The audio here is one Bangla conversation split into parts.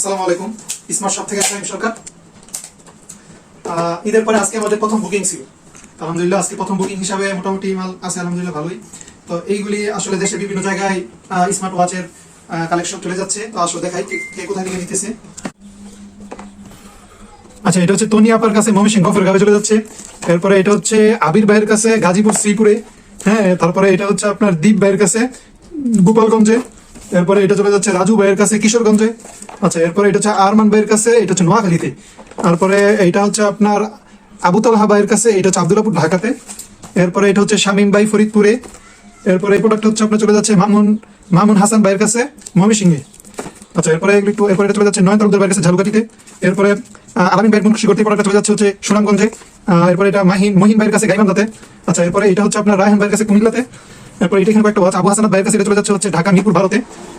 আসসালামু আলাইকুম। স্মার্ট শপ থেকে আসলাম সরকার। ঈদের পরে আজকে আমাদের প্রথম বুকিং ছিল। আলহামদুলিল্লাহ, আজকে প্রথম বুকিং হিসাবে মোটামুটি মাল আছে, আলহামদুলিল্লাহ ভালোই। তো এইগুলি আসলে দেশে বিভিন্ন জায়গায় স্মার্ট ওয়াচের কালেকশন চলে যাচ্ছে। তো আসলে দেখাই কে নিতেছে। আচ্ছা এটা হচ্ছে তনি আপার কাছে ময়মনসিংহ গফরগাঁবে চলে যাচ্ছে। এরপরে এটা হচ্ছে আবির ভাইয়ের কাছে গাজীপুর শ্রীপুরে। হ্যাঁ তারপরে এটা হচ্ছে আপনার দীপ ভাইয়ের কাছে গোপালগঞ্জে। এরপরে এটা চলে যাচ্ছে রাজু ভাইয়ের কাছে কিশোরগঞ্জে। আচ্ছা এরপরে এটা হচ্ছে আরমান ভাইয়ের কাছে, এটা হচ্ছে নোয়াখালীতে। তারপরে এটা হচ্ছে আপনার আবু তালহা ভাইয়ের কাছে, এটা হচ্ছে আব্দুল্লাপুর ঢাকাতে। এরপরে এটা হচ্ছে শামীম ভাই ফরিদপুরে। এরপরে এই প্রোডাক্ট হচ্ছে আপনার চলে যাচ্ছে মামুন মামুন হাসান ভাইয়ের কাছে, ময়মনসিংহে। আচ্ছা এরপরে একটু, এরপরে চলে যাচ্ছে নয়ন তালুকদার ভাইয়ের কাছে, ঝালুকাঠিতে। এরপরে আলামিন ভাইয়ের মুন্সি করতে চলে যাচ্ছে হচ্ছে সুনামগঞ্জে। এরপরে এটা মাহিন, মহিন ভাইয়ের কাছে গাইবান্ধাতে। আচ্ছা এরপরে এটা হচ্ছে আপনার রায়হান ভাইয়ের কাছে কুমিল্লাতে। এরপর এটা এখানে একটা আবু হাসানাত ভাইয়ের কাছে চলে যাচ্ছে হচ্ছে ঢাকা, মিরপুর, ভারতে।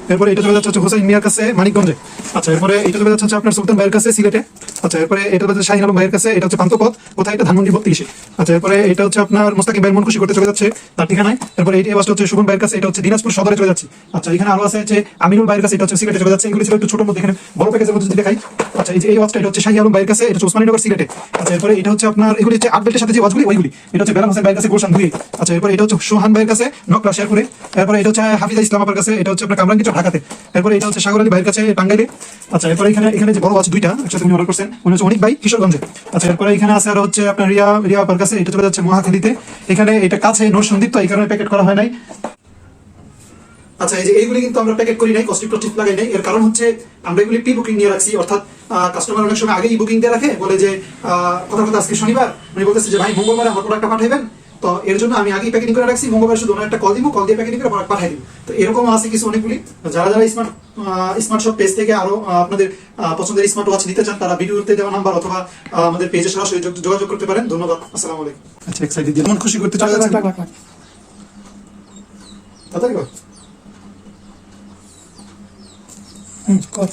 এরপরে এটা চলে যাচ্ছে হচ্ছে মিয়ার কাছে মানিকগঞ্জে আচ্ছা এরপরে এটা চলে যাচ্ছে হচ্ছে আপনার সুলতান ভাইয়ের কাছে সিলেটে আচ্ছা এরপরে এটা যাচ্ছে শাহিন আলম ভাইয়ের কাছে এটা হচ্ছে পান্তপথ কোথায় এটা ধানমন্ডি বত্রিশে আচ্ছা এরপরে এটা হচ্ছে আপনার মন খুশি করতে চলে যাচ্ছে তার ঠিকানায় এরপরে এই বাসটা হচ্ছে শুভম ভাইয়ের কাছে এটা হচ্ছে দিনাজপুর সদরে চলে যাচ্ছে আচ্ছা এখানে আরও আছে হচ্ছে আমিনুল ভাইয়ের কাছে এটা হচ্ছে সিলেটে চলে যাচ্ছে এগুলো ছিল একটু ছোট মধ্যে এখানে বড় প্যাকেজের মধ্যে দেখাই আচ্ছা এই যে এই এটা হচ্ছে শাহি আলম ভাইয়ের কাছে এটা হচ্ছে ওসমানীনগর সিলেটে আচ্ছা এরপরে এটা হচ্ছে আপনার এগুলি হচ্ছে আট বেল্টের সাথে যে ওয়াচগুলি ওইগুলি এটা হচ্ছে বেলাম হোসেন ভাইয়ের কাছে গোলশান দুই আচ্ছা এরপরে এটা হচ্ছে সোহান ভাইয়ের কাছে নকরা শেরপুরে এরপরে এটা হচ্ছে হাফিজা ইসলাম কাছে এটা হচ্ছে আপনার কামরাঙ্গিচর ঢাকাতে। এরপরে এটা হচ্ছে সাগর আলী ভাইয়ের কাছে টাঙ্গাইলে। আচ্ছা এরপরে এখানে এখানে যে বড় আছে দুইটা, একসাথে উনি অর্ডার করছেন, উনি হচ্ছে অনেক ভাই, কিশোরগঞ্জে। আচ্ছা এরপরে এখানে আছে আর হচ্ছে আপনার রিয়া রিয়া আপার কাছে, এটা চলে যাচ্ছে মহাখালীতে। এখানে এটা কাছে নোট সন্দীপ এই কারণে প্যাকেট করা হয় নাই। আচ্ছা এই যে এইগুলি কিন্তু আমরা প্যাকেট করি নাই কস্টিপ টস্টিপ লাগাই নাই। এর কারণ হচ্ছে আমরা এগুলি প্রি বুকিং নিয়ে রাখছি, অর্থাৎ কাস্টমার অনেক সময় আগেই বুকিং দিয়ে রাখে, বলে যে কথা কথা আজকে শনিবার, উনি বলতেছে যে, ভাই, মঙ্গলবার আমার প্রোডাক্টটা পাঠাইবেন? তো এর জন্য আমি আগেই প্যাকেটিং করে রাখছি। মঙ্গলবার শুধু ওনার একটা কল দিব কল দিয়ে প্যাকেটিং করে প্রোডাক্ট পাঠাই দিব। তো এরকম আছে কিছু অনেকগুলি। যারা যারা স্মার্ট স্মার্ট শপ পেজ থেকে আরও আপনাদের পছন্দের স্মার্ট ওয়াচ নিতে চান তারা ভিডিওতে দেওয়া নাম্বার অথবা আমাদের পেজে সরাসরি যোগাযোগ করতে পারেন। ধন্যবাদ। আসসালামু আলাইকুম। আচ্ছা এক্সাইটেড দিয়ে মন খুশি করতে চলে যাচ্ছেন। তাড়াতাড়ি কর। হুম কর।